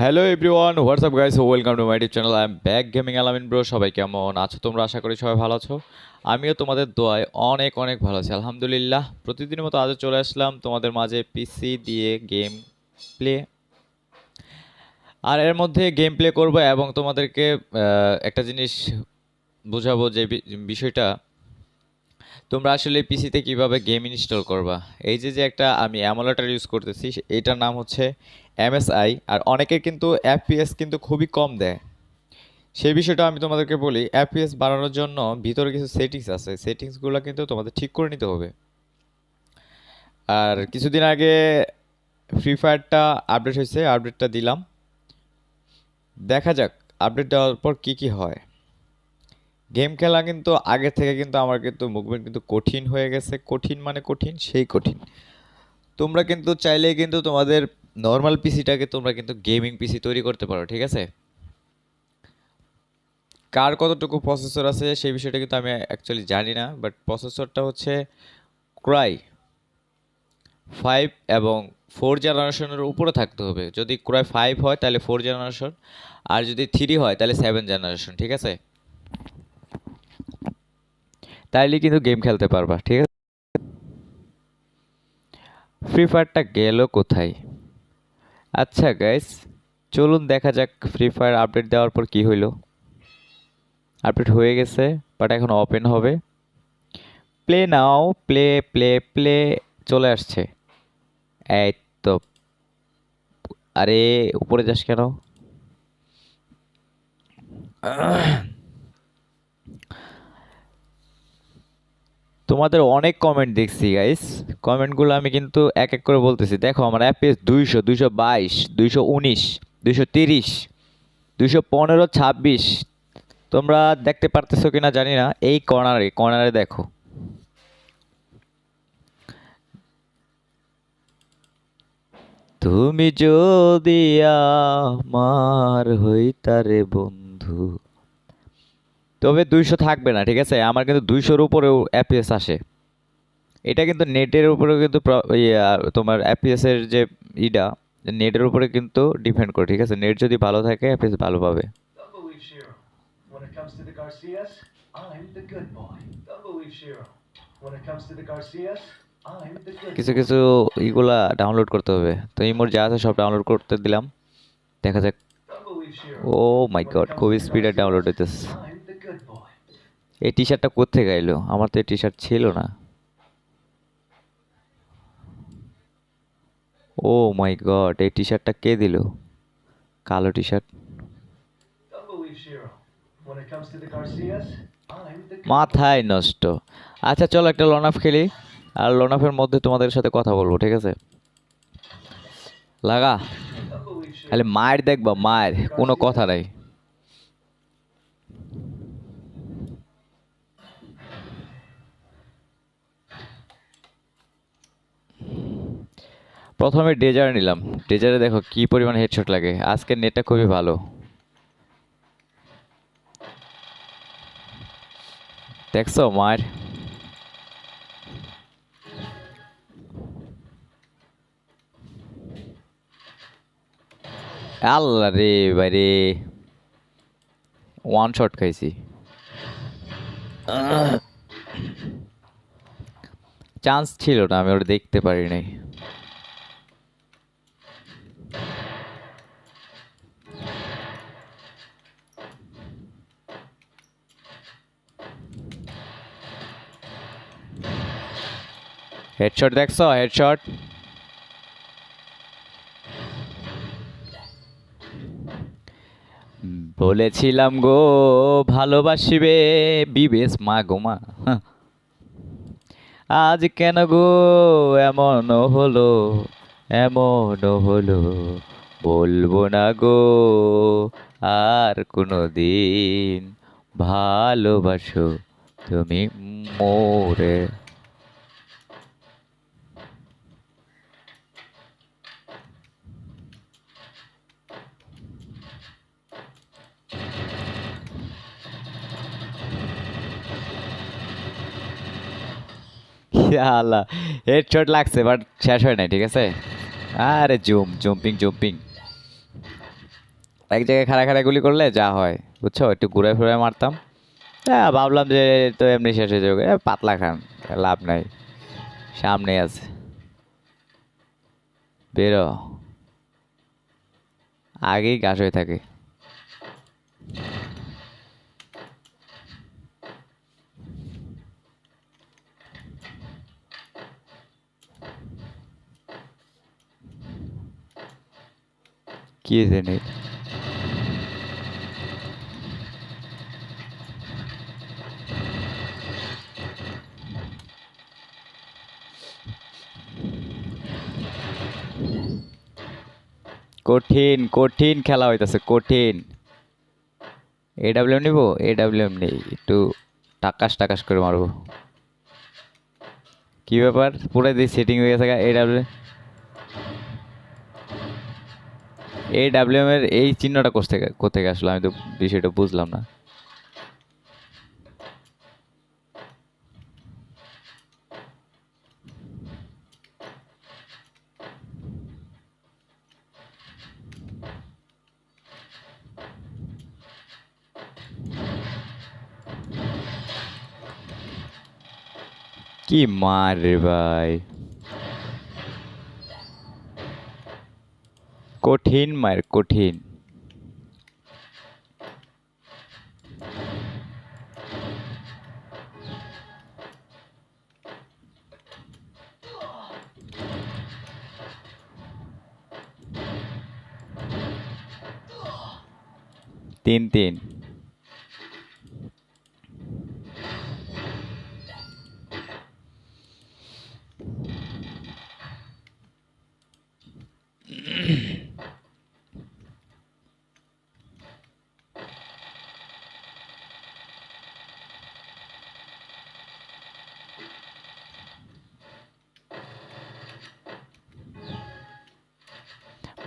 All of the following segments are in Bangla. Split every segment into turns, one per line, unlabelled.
Hello everyone what's up guys welcome to my channel I am back gaming Alamin bro সবাই কেমন আছো? তোমরা আশা করি সবাই ভালো আছো। আমিও তোমাদের দোয়ায় অনেক অনেক ভালো আছি, আলহামদুলিল্লাহ। প্রতিদিনের মতো আজও চলে আসলাম তোমাদের মাঝে পিসি দিয়ে গেম প্লে আর এর মধ্যে গেম প্লে করব এবং তোমাদেরকে একটা জিনিস বোঝাবো যে বিষয়টা। তোমরা আসলে পিসিতে কীভাবে গেম ইনস্টল করবা? এই যে যে একটা আমি অ্যামোলেটার ইউজ করতেছি, এটার নাম হচ্ছে এমএসআই আর অনেকের কিন্তু এফপিএস কিন্তু খুবই কম দেয়। সেই বিষয়টা আমি তোমাদেরকে বলি এফপিএস বাড়ানোর জন্য ভিতরে কিছু সেটিংস আছে। সেটিংসগুলো কিন্তু তোমাদের ঠিক করে নিতে হবে। আর কিছুদিন আগে ফ্রি ফায়ারটা আপডেট হয়েছে আপডেটটা দিলাম। দেখা যাক আপডেট দেওয়ার পর কী কী হয়। গেম খেলা কিন্তু আগে থেকে কিন্তু আমার কিন্তু মুভমেন্ট কিন্তু কঠিন হয়ে গেছে। কঠিন মানে কঠিন, সেই কঠিন। তোমরা কিন্তু চাইলেই কিন্তু তোমাদের নর্মাল পিসিটাকে তোমরা কিন্তু গেমিং পিসি তৈরি করতে পারো, ঠিক আছে? কার কতটুকু প্রসেসর আছে সেই বিষয়টা কিন্তু আমি অ্যাকচুয়ালি জানি না বাট প্রসেসরটা হচ্ছে ক্রাই ফাইভ এবং ফোর জেনারেশনের উপরে থাকতে হবে। যদি ক্রাই ফাইভ হয় তাহলে ফোর জেনারেশন আর যদি থ্রি হয় তাহলে সেভেন জেনারেশন ঠিক আছে? তাইলে কিন্তু গেম খেলতে পারবা, ঠিক আছে? ফ্রি ফায়ারটা গেল কোথায়? আচ্ছা গাইস চলুন দেখা যাক ফ্রি ফায়ার আপডেট দেওয়ার পর কি হইল। আপডেট হয়ে গেছে বাট এখন ওপেন হবে। Play now play play play চলে আসছে। এই তো। আরে, উপরে যাস কেন? তোমাদের অনেক কমেন্ট দেখছি গাইস কমেন্টগুলো আমি কিন্তু এক এক করে বলতেছি। দেখো, আমার অ্যাপেস দুইশো দুইশো বাইশ, দুইশো উনিশ, দুইশো তিরিশ, দুইশো পনেরো, ছাব্বিশ। তোমরা দেখতে পারতেছো কিনা জানি না। এই কর্নারে কর্নারে দেখো। তুমি যদি আমার হইতারে বন্ধু তবে দুইশো থাকবে না ঠিক আছে? আমার কিন্তু দুইশোর উপরেও অ্যাপিএস আসে। এটা কিন্তু নেটের উপরেও কিন্তু তোমার অ্যাপিএস এর যে ইটা নেটের উপরে কিন্তু ডিপেন্ড করে ঠিক আছে? নেট যদি ভালো থাকে অ্যাপিএস ভালো পাবে। কিছু কিছু ইগুলা ডাউনলোড করতে হবে। তো ইমোর যা আছে সব ডাউনলোড করতে দিলাম। দেখা যাক. ও মাই গড খুবই স্পিডে ডাউনলোড হইতেছে
I'm the good boy.
এই টি শার্টটা কোথেকে আইলো আমার তো এই টি শার্ট ছিল না। ও মাই গড এই টি শার্টটা কে দিল? কালো টি শার্ট মাথায় নষ্ট। আচ্ছা চলো একটা লনাফ খেলি। আর লনাফের মধ্যে তোমাদের সাথে কথা বলব ঠিক আছে? লাগা. খালি মায়ের দেখবা মায়ের কোনো কথা নাই। প্রথমে ডেজার নিলাম। ডেজারে দেখো কি পরিমাণ হেডশট লাগে। আজকের নেটটা খুবই ভালো। দেখছ, মায়ের? আল্লাহ রে বাইরে ওয়ান শট খাইছি। চান্স ছিল না, আমি ওটা দেখতে পারি নাই। হেডশট দেখছ? হেডশট বলেছিলাম গো, ভালোবাসিবে বিবেশ মা গো মা। হাহ। আজ কেন গো এমন হলো এমন হলো? বলব না গো, আর কোনো দিন ভালোবাসো তুমি মোরে। আল্লাহ। হেডশট লাগছে বাট শেষ হয় নাই, ঠিক আছে? আরে জুম জুম্পিং জুম্পিং এক জায়গায় খাড়া খাড়া গুলি করলে যা হয়, বুঝছ? একটু ঘুরে ফিরে মারতাম। হ্যাঁ ভাবলাম যে তো এমনি শেষ হয়ে যাবে। পাতলা খান, লাভ নাই। সামনে আছে। বেরো। আগেই ঘাস হয়ে থাকে। কি জানি কঠিন কঠিন খেলা হইতাছে, কঠিন। এ এডাব্লিউএম নিব? এডাব্লিউএম নেই। একটু টাকাস টাকাস করে মারবো। কি ব্যাপার? পুরো দিয়ে সেটিং হয়ে গেছে এডাব্লিউ এই ডাব্লিউএম এর এই চিহ্নটা কোথা থেকে কোথেকে আসলো? আমি তো বিষয়টা বুঝলাম না। কি মার রে ভাই? কঠিন মায়ের কঠিন। তিন তিন।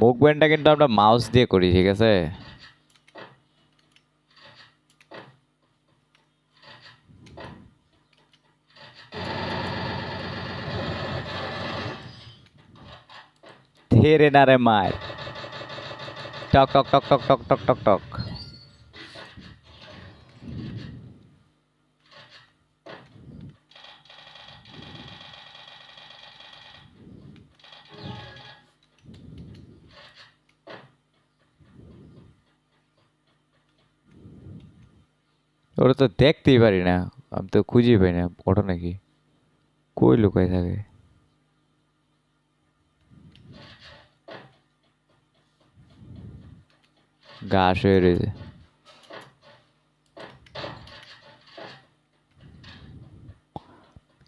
মুভমেন্টটা কিন্তু আমরা মাউস দিয়ে করি, ঠিক আছে? ধীরে না রে মার। টক টক টক টক টক টক টক টক। ওরা তো দেখতেই পারি না। আমি তো খুঁজেই পাই না ওটা নাকি? কই লুকায় থাকে? ঘাস হয়ে রয়েছে।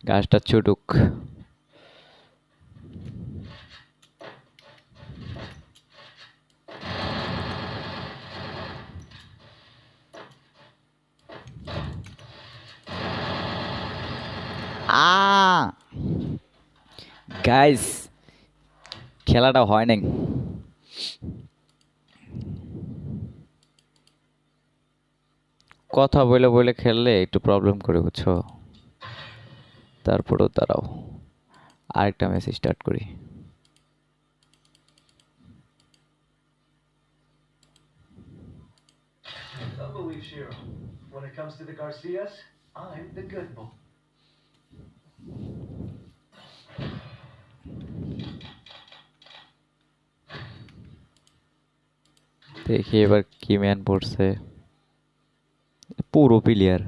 গাছটা ছুটুক। গাইস খেলাটা হয় নাই। কথা বলে বলে খেললে একটু প্রবলেম করে বুঝছ? তারপরেও তারাও আরেকটা ম্যাচ স্টার্ট করি.
When it comes to the Garcias, I'm the good boy.
দেখি এবার কি ম্যান পড়ছে পুরো প্লেয়ার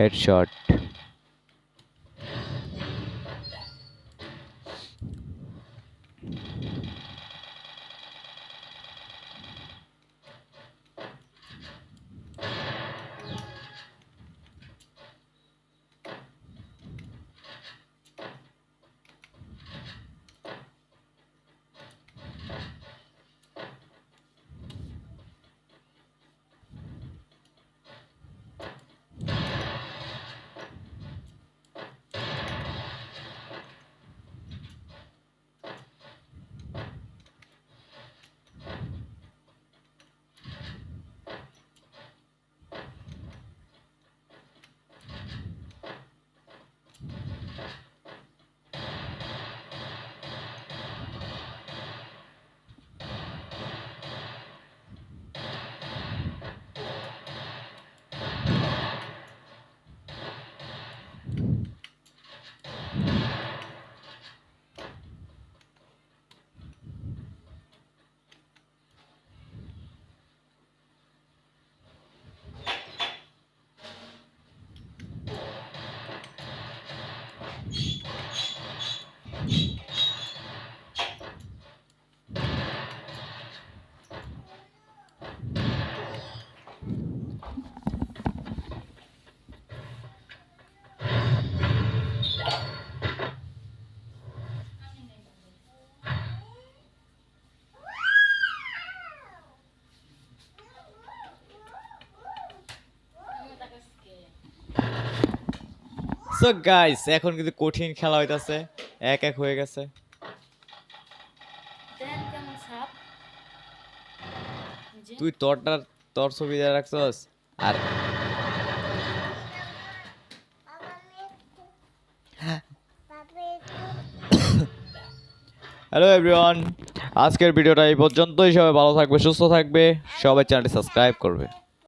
headshot. সো গাইস এখন কিন্তু কঠিন খেলা হইতাছে। এক এক হয়ে গেছে। তুই তোরটার তোর ছবি দিয়ে রাখছস? আর হ্যালো এভরিওয়ান আজকের ভিডিওটা এই পর্যন্তই। সবাই ভালো থাকবে সুস্থ থাকবে। সবাই চ্যানেলটি সাবস্ক্রাইব করবে।